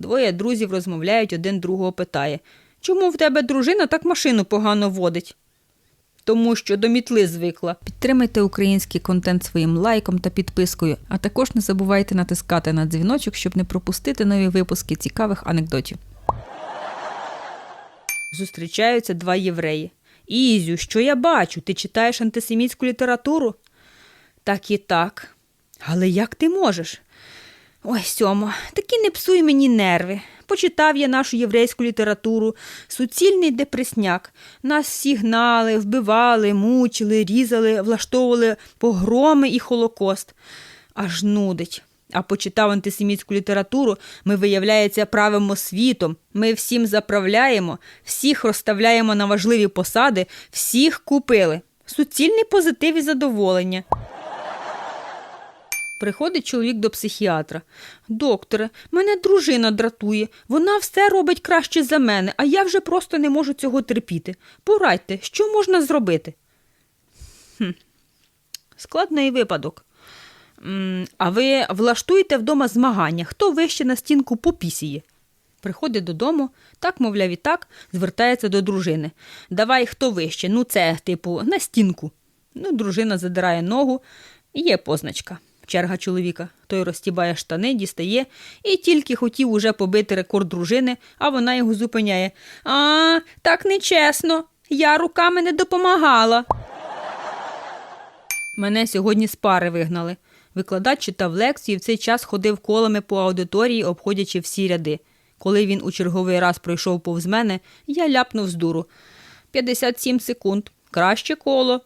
Двоє друзів розмовляють, один другого питає Чому в тебе дружина так машину погано водить? Тому що до мітли звикла. Підтримайте український контент своїм лайком та підпискою, а також не забувайте натискати на дзвіночок, щоб не пропустити нові випуски цікавих анекдотів. Зустрічаються два євреї. Ізю, що я бачу? Ти читаєш антисемітську літературу? Так і так. Але як ти можеш? Ой, Сьомо, таки не псуй мені нерви. Почитав я нашу єврейську літературу, суцільний депресняк. Нас всі гнали, вбивали, мучили, різали, влаштовували погроми і холокост. Аж нудить. А почитав антисемітську літературу, ми, виявляється, правимо світом. Ми всім заправляємо, всіх розставляємо на важливі посади, всіх купили. Суцільний позитив і задоволення. Приходить чоловік до психіатра. Докторе, мене дружина дратує. Вона все робить краще за мене, а я вже просто не можу цього терпіти. Порадьте, що можна зробити? Хм. Складний випадок. А ви влаштуєте вдома змагання, хто вище на стінку попісіє? Приходить додому, так, мовляв, і так, звертається до дружини. Давай хто вище, ну це, типу, на стінку. Ну, дружина задирає ногу, є позначка. Черга чоловіка. Той розтібає штани, дістає і тільки хотів уже побити рекорд дружини, а вона його зупиняє. А, так нечесно. Я руками не допомагала. Мене сьогодні з пари вигнали. Викладач читав лекцію і в цей час ходив колами по аудиторії, обходячи всі ряди. Коли він у черговий раз пройшов повз мене, я ляпнув з дуру. 57 секунд. Краще коло.